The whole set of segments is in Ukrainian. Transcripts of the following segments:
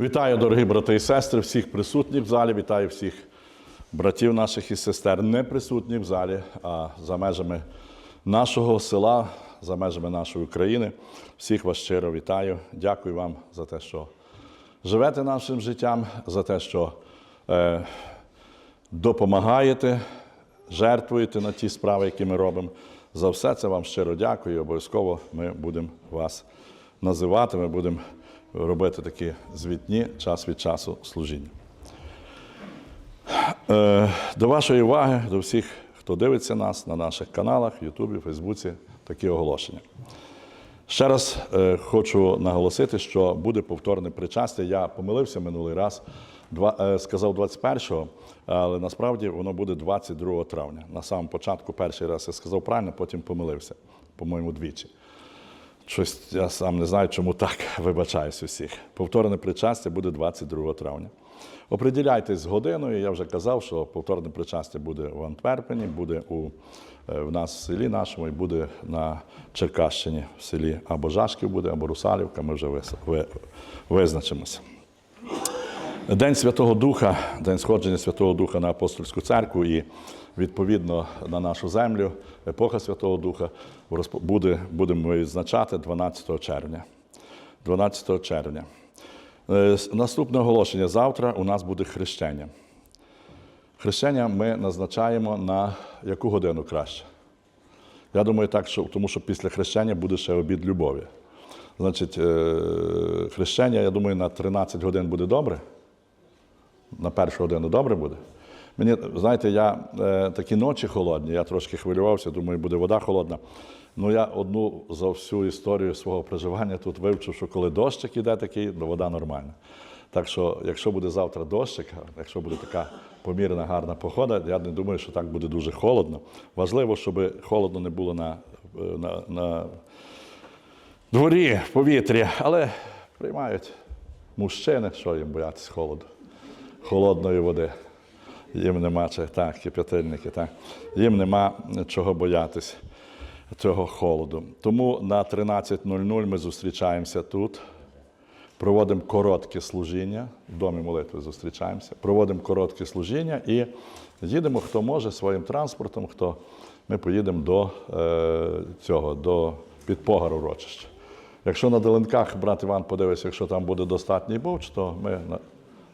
Вітаю, дорогі брати і сестри, всіх присутніх в залі. Вітаю всіх братів наших і сестер, не присутніх в залі, а за межами нашого села, за межами нашої України. Всіх вас щиро вітаю. Дякую вам за те, що живете нашим життям, за те, що е, допомагаєте, жертвуєте на ті справи, які ми робимо. За все це вам щиро дякую. Обов'язково ми будемо вас називати, ми будемо робити такі звітні час від часу служіння. Е, До вашої уваги, до всіх, хто дивиться нас на наших каналах, Ютубі, Фейсбуці, такі оголошення. Ще раз е, хочу наголосити, що буде повторне причастя. Я помилився минулий раз, е, сказав 21-го, але насправді воно буде 22 травня. На самому початку перший раз я сказав правильно, потім помилився, по-моєму, двічі. Щось я сам не знаю, чому так вибачаюсь усіх. Повторне причастя буде 22 травня. Оприділяйтесь з годиною. Я вже казав, що повторне причастя буде в Антверпені, буде у, е, в нас в селі нашому і буде на Черкащині в селі або Жашків буде, або Русалівка. Ми вже визначимося. День Святого Духа, день сходження Святого Духа на апостольську церкву і відповідно на нашу землю, епоха Святого Духа буде, будемо відзначати 12 червня. 12 червня. Е, Наступне оголошення. Завтра у нас буде хрещення. Хрещення ми назначаємо на яку годину краще? Я думаю, так, що, тому що після хрещення буде ще обід любові. Значить, е, хрещення, я думаю, на 13 годин буде добре. На першу годину добре буде. Мені, знаєте, я е, такі ночі холодні, я трошки хвилювався, думаю, буде вода холодна. Ну, я одну за всю історію свого проживання тут вивчив, що коли дощик іде такий, то вода нормальна. Так що, якщо буде завтра дощик, якщо буде така помірна гарна погода, я не думаю, що так буде дуже холодно. Важливо, щоб холодно не було на, е, на, на дворі, повітрі, але приймають мужчини, що їм боятися холоду, холодної води. Їм нема так, кип'ятильники, так. Їм нема чого боятись цього холоду. Тому на 13.00 ми зустрічаємося тут, проводимо коротке служіння, в домі молитви зустрічаємося, проводимо коротке служіння і їдемо, хто може, своїм транспортом, хто ми поїдемо до е, цього, до підпогару урочища. Якщо на Деленках брат Іван подивиться, якщо там буде достатній бовч, то ми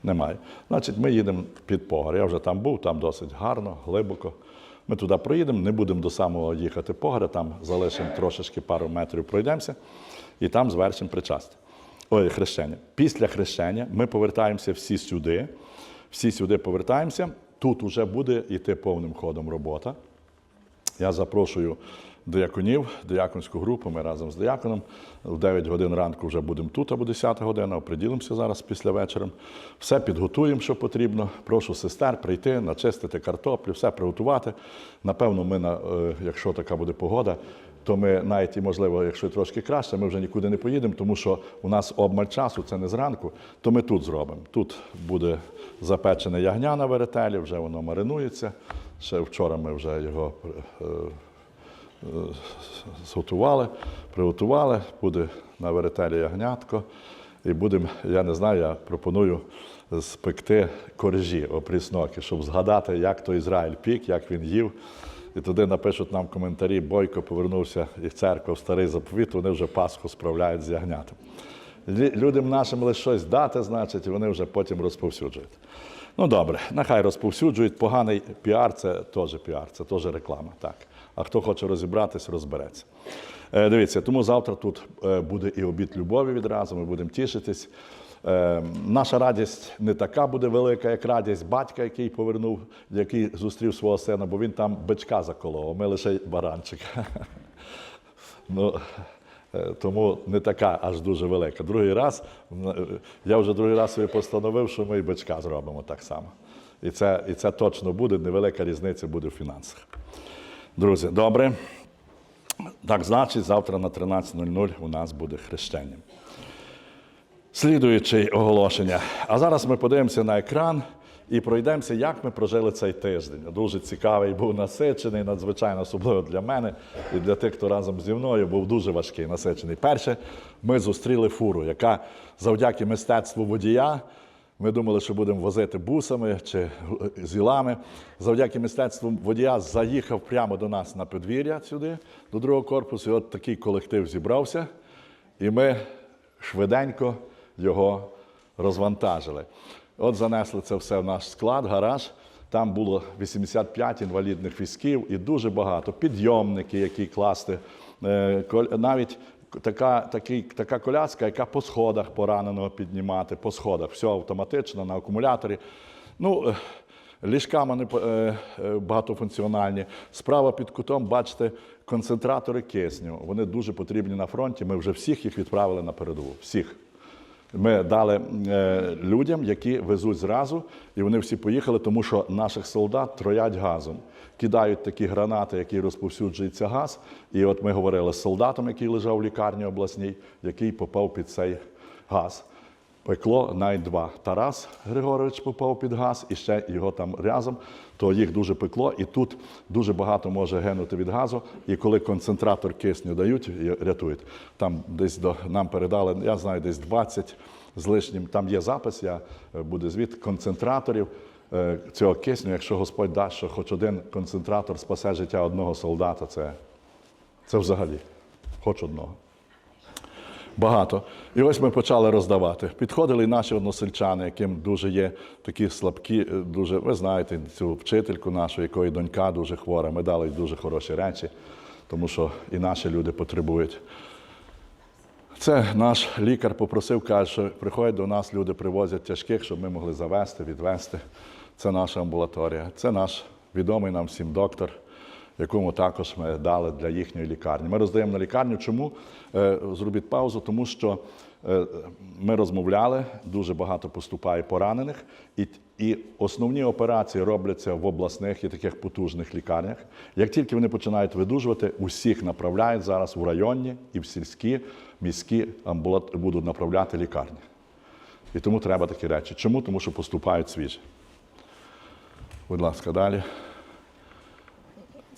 немає. Значить, ми їдемо під Погар. Я вже там був, там досить гарно, глибоко. Ми туди проїдемо, не будемо до самого їхати Погара, там залишимо трошечки пару метрів, пройдемося і там звершимо причастя. Ой, хрещення. Після хрещення ми повертаємося всі сюди. Всі сюди повертаємося. Тут вже буде йти повним ходом робота. Я запрошую дияконів, дияконську групу. Ми разом з дияконом. В 9 годин ранку вже будемо тут, або 10 година. Оприділимося зараз після вечора. Все підготуємо, що потрібно. Прошу сестер прийти, начистити картоплю, все приготувати. Напевно, ми, на, е, якщо така буде погода, то ми навіть і можливо, якщо трошки краще, ми вже нікуди не поїдемо, тому що у нас обмаль часу, це не зранку, то ми тут зробимо. Тут буде запечене ягня на веретелі, вже воно маринується. Ще вчора ми вже його е, зготували, приготували, буде на веретелі ягнятко. І будемо, я не знаю, я пропоную спекти коржі опрісноки, щоб згадати, як то Ізраїль пік, як він їв. І туди напишуть нам коментарі, Бойко повернувся і в церкву в старий заповіт, вони вже Пасху справляють з ягнятом. Людям нашим лише щось дати, значить, і вони вже потім розповсюджують. Ну добре, нехай розповсюджують. Поганий піар це теж піар, це теж реклама. Так. А хто хоче розібратись, розбереться. Е, дивіться, тому завтра тут е, буде і обід любові відразу, ми будемо тішитись. Е, наша радість не така буде велика, як радість батька, який повернув, який зустрів свого сина, бо він там бичка заколов, а ми лише баранчик. Ну, тому не така аж дуже велика. Другий раз, я вже другий раз собі постановив, що ми і бичка зробимо так само. І це, і це точно буде, невелика різниця буде в фінансах. Друзі, добре. Так, значить, завтра на 13.00 у нас буде хрещення. Слідуюче оголошення. А зараз ми подивимося на екран і пройдемося, як ми прожили цей тиждень. Дуже цікавий, був насичений, надзвичайно особливо для мене і для тих, хто разом зі мною був дуже важкий, насичений. Перше, ми зустріли фуру, яка завдяки мистецтву водія. Ми думали, що будемо возити бусами чи зілами. Завдяки мистецтву водія заїхав прямо до нас на подвір'я сюди, до другого корпусу. І от такий колектив зібрався, і ми швиденько його розвантажили. От занесли це все в наш склад, гараж. Там було 85 інвалідних візків і дуже багато підйомники, які класти. Е, Навіть така, такий, така коляска, яка по сходах пораненого піднімати, по сходах, все автоматично на акумуляторі. Ну, ліжками ліжка маніп- е, е, багатофункціональні. Справа під кутом, бачите, концентратори кисню. Вони дуже потрібні на фронті. Ми вже всіх їх відправили на передову. Всіх. Ми дали е, людям, які везуть зразу, і вони всі поїхали, тому що наших солдат троять газом. Кидають такі гранати, які розповсюджується газ. І от ми говорили з солдатом, який лежав в лікарні обласній, який попав під цей газ. Пекло навіть два. Тарас Григорович попав під газ, і ще його там разом, то їх дуже пекло, і тут дуже багато може гинути від газу. І коли концентратор кисню дають рятують, там десь до нам передали, я знаю, десь 20 з лишнім. Там є запис, я е, буде звіт концентраторів е, цього кисню. Якщо Господь дасть, що хоч один концентратор спасе життя одного солдата, це, це взагалі, хоч одного. Багато. І ось ми почали роздавати. Підходили наші односельчани, яким дуже є такі слабкі, е, дуже, ви знаєте, цю вчительку нашу, якої донька дуже хвора. Ми дали дуже хороші речі, тому що і наші люди потребують. Це наш лікар попросив, каже, що приходять до нас, люди привозять тяжких, щоб ми могли завести, відвести. Це наша амбулаторія. Це наш відомий нам всім доктор, якому також ми дали для їхньої лікарні. Ми роздаємо на лікарню. Чому? Е, Зробіть паузу, тому що е, ми розмовляли, дуже багато поступає поранених, і, і основні операції робляться в обласних і таких потужних лікарнях. Як тільки вони починають видужувати, усіх направляють зараз у районні і в сільські міські амбулат... будуть направляти лікарні. І тому треба такі речі. Чому? Тому що поступають свіжі. Будь ласка, далі.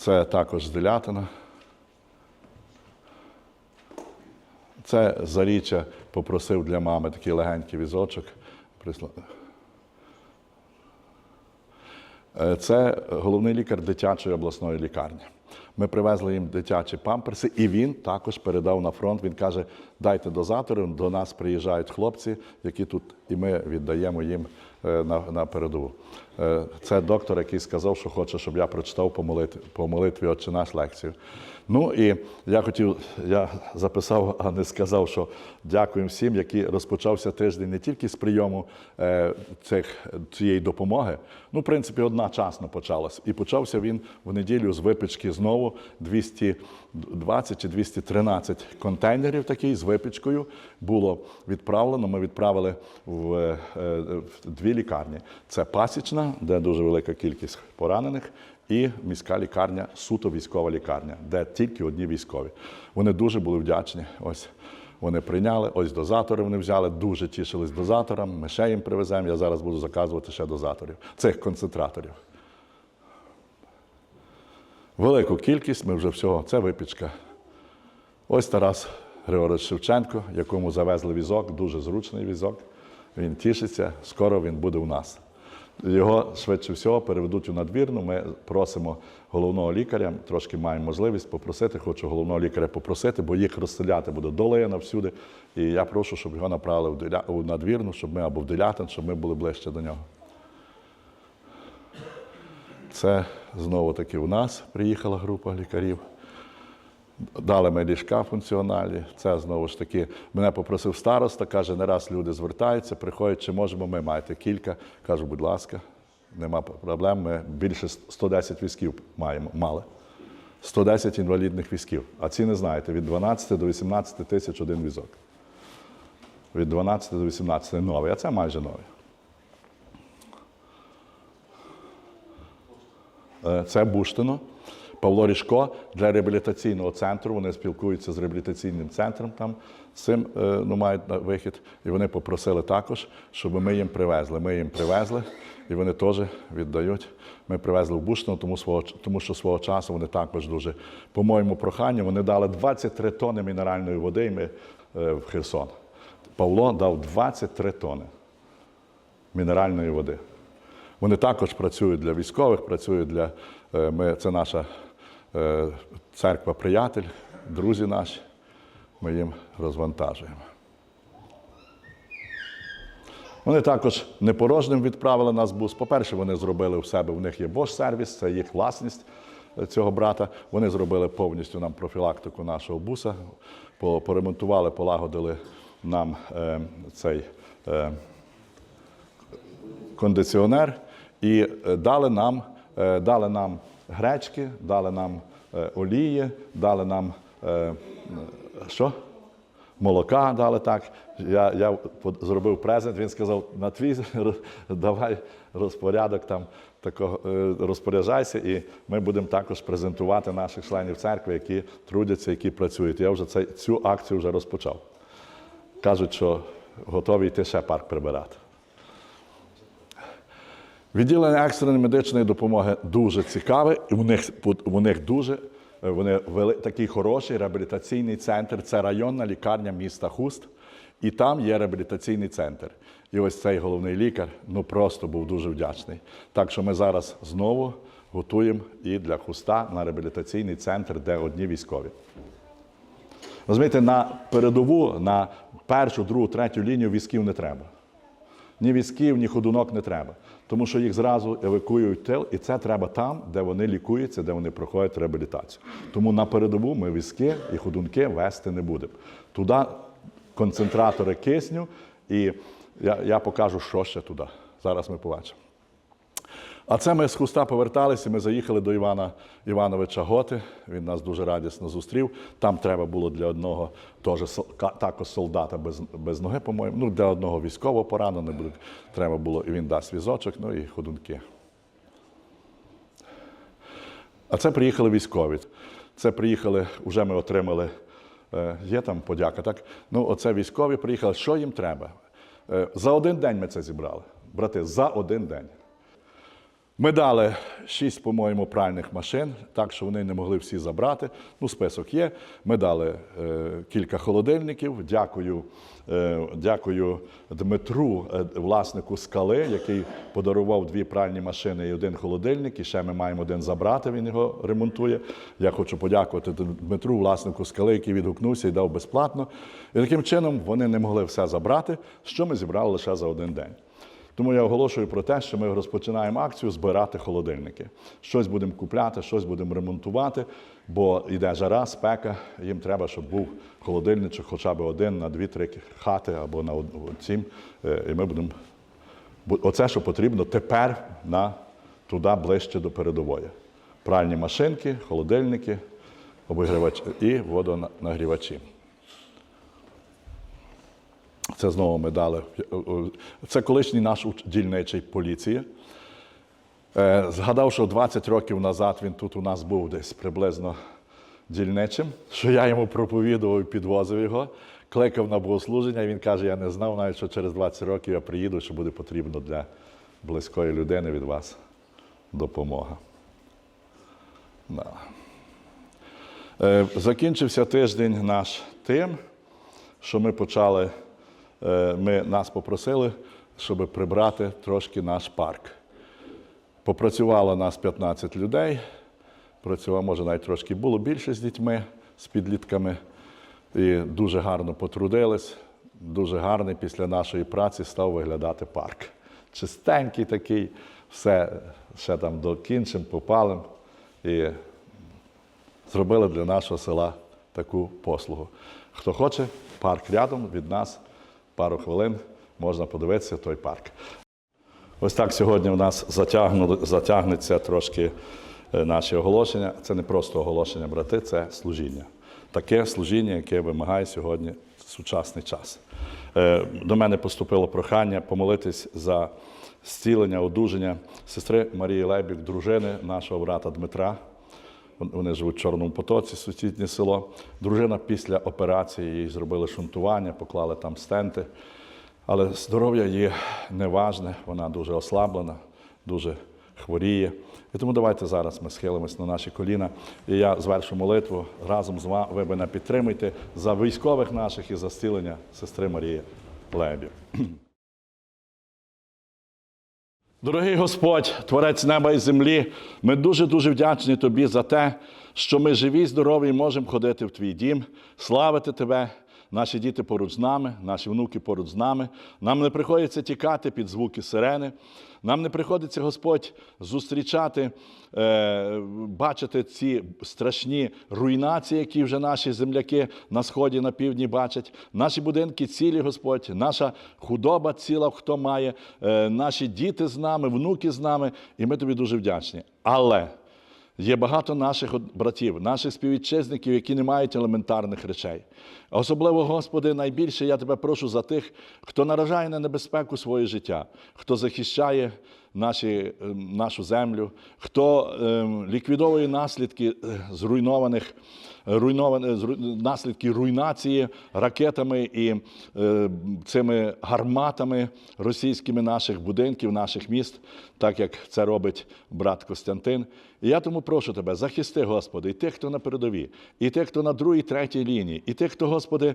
Це також Делятина. Це Заріччя попросив для мами такий легенький візочок. Е, Це головний лікар дитячої обласної лікарні. Ми привезли їм дитячі памперси, і він також передав на фронт. Він каже: дайте дозаторів, до нас приїжджають хлопці, які тут, і ми віддаємо їм е, на, на передову. Е, Це доктор, який сказав, що хоче, щоб я прочитав по молитві, по молитві «Отче наш лекцію. Ну і я хотів, я записав, а не сказав, що дякуємо всім, які розпочався тиждень не тільки з прийому е, цих, цієї допомоги. Ну, в принципі, одночасно почалось. І почався він в неділю з випічки знову 220 чи 213 контейнерів такий з випічкою було відправлено. Ми відправили в, е, в дві лікарні. Це Пасічна, де дуже велика кількість поранених, і міська лікарня, суто військова лікарня, де тільки одні військові. Вони дуже були вдячні. Ось вони прийняли, ось дозатори вони взяли, дуже тішились дозаторам. Ми ще їм привеземо. Я зараз буду заказувати ще дозаторів, цих концентраторів. Велику кількість ми вже всього, це випічка. Ось Тарас Григорович Шевченко, якому завезли візок, дуже зручний візок. Він тішиться, скоро він буде у нас. Його швидше всього переведуть у надвірну. Ми просимо головного лікаря, трошки маємо можливість попросити, хочу головного лікаря попросити, бо їх розселяти буде долина всюди. І я прошу, щоб його направили у надвірну, щоб ми або в Делятин, щоб ми були ближче до нього. Це знову таки у нас приїхала група лікарів. Дали ми ліжка функціональні. Це знову ж таки мене попросив староста, каже, не раз люди звертаються, приходять, чи можемо ми маєте кілька. Кажу, будь ласка, нема проблем. Ми більше 110 візків маємо, мали. 110 інвалідних візків. А ціни знаєте, від 12 до 18 тисяч один візок. Від 12 до 18 новий, а це майже новий. Це Буштино. Павло Ріжко для реабілітаційного центру. Вони спілкуються з реабілітаційним центром там цим е, ну, мають вихід. І вони попросили також, щоб ми їм привезли. Ми їм привезли, і вони теж віддають. Ми привезли в Бушно, тому, свого, тому що свого часу вони також дуже, по моєму проханню, вони дали 23 тони мінеральної води і ми, е, в Херсон. Павло дав 23 тони мінеральної води. Вони також працюють для військових, працюють для е, ми, це наша е, церква приятель, друзі наші. Ми їм розвантажуємо. Вони також непорожним відправили нас в бус. По-перше, вони зробили в себе, у них є Bosch сервіс, це їх власність е, цього брата. Вони зробили повністю нам профілактику нашого буса, поремонтували, полагодили нам е, цей е, кондиціонер і е, дали нам, е, дали нам гречки, дали нам е, олії, дали нам що? Молока дали так. Я, я зробив презент, він сказав, на твій давай розпорядок там такого розпоряджайся, і ми будемо також презентувати наших членів церкви, які трудяться, які працюють. Я вже цю акцію вже розпочав. Кажуть, що готові йти ще парк прибирати. Відділення екстреної медичної допомоги дуже цікаве, і у них, у них дуже е, вони вели, такий хороший реабілітаційний центр. Це районна лікарня міста Хуст, і там є реабілітаційний центр. І ось цей головний лікар ну просто був дуже вдячний. Так що ми зараз знову готуємо і для Хуста на реабілітаційний центр, де одні військові. Розумієте, на передову, на першу, другу, третю лінію військів не треба. Ні візків, ні ходунок не треба. Тому що їх зразу евакуюють тил, і це треба там, де вони лікуються, де вони проходять реабілітацію. Тому на передову ми візки і ходунки вести не будемо. Туди концентратори кисню, і я, я покажу, що ще туди. Зараз ми побачимо. А це ми з хуста поверталися, ми заїхали до Івана Івановича Готи. Він нас дуже радісно зустрів. Там треба було для одного теж також солдата без, без ноги, по-моєму. Ну, для одного військового пораненого буде. Треба було, і він дасть візочок, ну і ходунки. А це приїхали військові. Це приїхали, вже ми отримали. е, Є там подяка, так? Ну, оце військові приїхали. Що їм треба? Е, За один день ми це зібрали. Брати, за один день. Ми дали шість, по-моєму, пральних машин, так що вони не могли всі забрати. Ну, список є. Ми дали е, кілька холодильників. Дякую, е, дякую Дмитру, е, власнику скали, який подарував дві пральні машини і один холодильник. І ще ми маємо один забрати. Він його ремонтує. Я хочу подякувати Дмитру, власнику скали, який відгукнувся і дав безплатно. І таким чином вони не могли все забрати, що ми зібрали лише за один день. Тому я оголошую про те, що ми розпочинаємо акцію збирати холодильники. Щось будемо купляти, щось будемо ремонтувати, бо йде жара, спека. Їм треба, щоб був холодильничок хоча б один на дві-три хати або на сім. Е, І ми будемо. Оце, що потрібно тепер на туди ближче до передової. Пральні машинки, холодильники, обігрівачі і водонагрівачі. Це знову ми дали. Це колишній наш дільничий поліції. Е, Згадав, що 20 років назад він тут у нас був десь приблизно дільничим, що я йому проповідував і підвозив його, кликав на богослуження, і він каже: я не знав навіть, що через 20 років я приїду, що буде потрібно для близької людини від вас допомога. Да. Е, Закінчився тиждень наш тим, що ми почали, ми, нас попросили, щоб прибрати трошки наш парк. Попрацювало нас 15 людей, працювало, може, навіть трошки було більше з дітьми, з підлітками. І дуже гарно потрудились. Дуже гарний після нашої праці став виглядати парк. Чистенький такий, все ще там докінчим, попалим. І зробили для нашого села таку послугу. Хто хоче, парк рядом від нас, пару хвилин можна подивитися той парк. Ось так сьогодні у нас затягнеться трошки е, наші оголошення. Це не просто оголошення, брати, це служіння. Таке служіння, яке вимагає сьогодні сучасний час. Е, До мене поступило прохання помолитись за зцілення, одужання сестри Марії Лебік, дружини нашого брата Дмитра. Вони живуть в Чорному потоці, сусіднє село. Дружина після операції їй зробили шунтування, поклали там стенти. Але здоров'я її неважне, вона дуже ослаблена, дуже хворіє. І тому давайте зараз ми схилимось на наші коліна. І я звершу молитву разом з вами. Ви мене підтримуйте за військових наших і за зцілення сестри Марії Лебів. Дорогий Господь, Творець неба і землі, ми дуже-дуже вдячні Тобі за те, що ми живі, здорові можемо ходити в Твій дім, славити Тебе. Наші діти поруч з нами, наші внуки поруч з нами. Нам не приходиться тікати під звуки сирени. Нам не приходиться, Господь, зустрічати, е, бачити ці страшні руйнації, які вже наші земляки на сході, на півдні бачать. Наші будинки цілі, Господь, наша худоба ціла, хто має, е, наші діти з нами, внуки з нами, і ми тобі дуже вдячні. Але Є багато наших братів, наших співвітчизників, які не мають елементарних речей. Особливо, Господи, найбільше я тебе прошу за тих, хто наражає на небезпеку своє життя, хто захищає наші, ем, нашу землю, хто ем, ліквідовує наслідки е, зруйнованих. Руйновані зру- наслідки руйнації ракетами і е, цими гарматами російськими наших будинків, наших міст, так як це робить брат Костянтин. І я тому прошу тебе, захисти, Господи, і тих, хто на передовій, і тих, хто на другій, третій лінії, і тих, хто, Господи,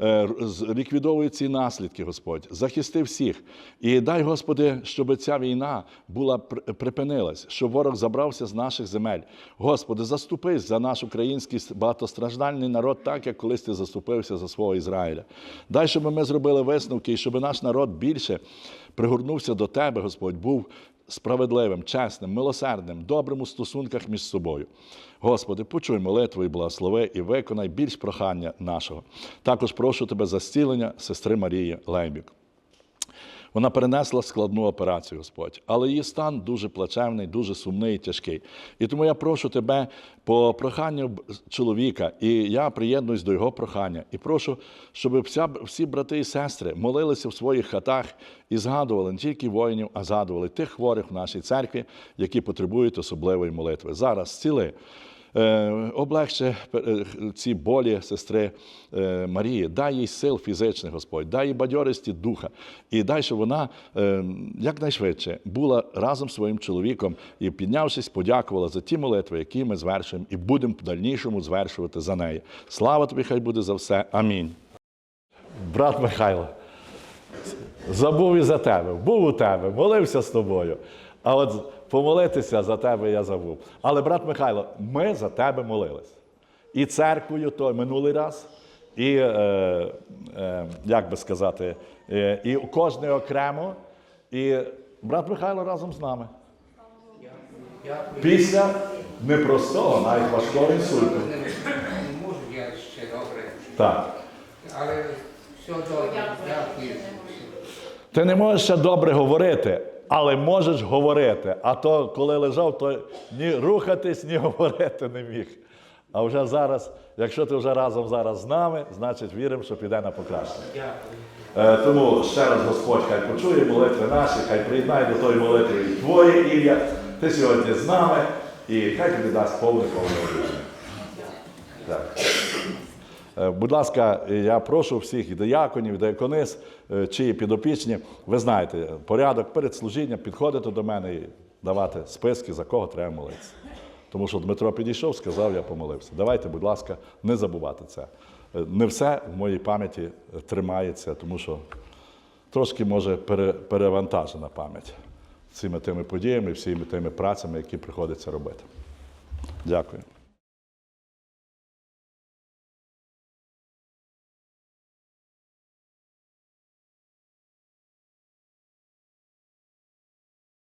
е, ліквідовує ці наслідки, Господь, захисти всіх. І дай, Господи, щоб ця війна була припинилась, щоб ворог забрався з наших земель. Господи, заступись за наш український багатостраждальний народ, так як колись ти заступився за свого Ізраїля. Дай, щоб ми зробили висновки, і щоб наш народ більше пригорнувся до Тебе, Господь, був справедливим, чесним, милосердним, добрим у стосунках між собою. Господи, почуй молитву і благослови і виконай більш прохання нашого. Також прошу тебе за зцілення сестри Марії Лейбік. Вона перенесла складну операцію, Господь, але її стан дуже плачевний, дуже сумний і тяжкий. І тому я прошу тебе по проханню чоловіка, і я приєднуюсь до його прохання, і прошу, щоб вся, всі брати і сестри молилися в своїх хатах і згадували не тільки воїнів, а згадували тих хворих в нашій церкві, які потребують особливої молитви. Зараз зціли. Е, облегче е, ці болі сестри е, Марії, дай їй сил фізичних, Господь, дай їй бадьорості духа, і щоб вона якнайшвидше була разом з своїм чоловіком і, піднявшись, подякувала за ті молитви, які ми звершуємо, і будемо в дальнішому звершувати за неї. Слава тобі, хай буде за все. Амінь. Брат Михайло, забув і за тебе, був у тебе, молився з тобою. А от помолитися за тебе я забув. Але, брат Михайло, ми за тебе молились. І церквою той минулий раз, і, е, е, як би сказати, е, і кожний окремо. І брат Михайло разом з нами. Після непростого, навіть важкого інсульту. Не можу я ще добре, Так. але все добре. Ти не можеш ще добре говорити, але можеш говорити. А то, коли лежав, то ні рухатись, ні говорити не міг. А вже зараз, якщо ти вже разом зараз з нами, значить віримо, що піде на покращення. Е, тому ще раз Господь хай почує молитви наші, хай приєднає до тої молитви і Твоє ім'я. Ти сьогодні з нами, і хай тобі дасть повне повне. Так. Е, Будь ласка, я прошу всіх і дияконів, і дияконис, е, чиї підопічні, ви знаєте, порядок перед служінням підходити до мене і давати списки, за кого треба молитися. Тому що Дмитро підійшов, сказав, я помолився. Давайте, будь ласка, не забувати це. Е, Не все в моїй пам'яті тримається, тому що трошки може перевантажена пам'ять цими тими подіями, всіми тими працями, які приходиться робити. Дякую.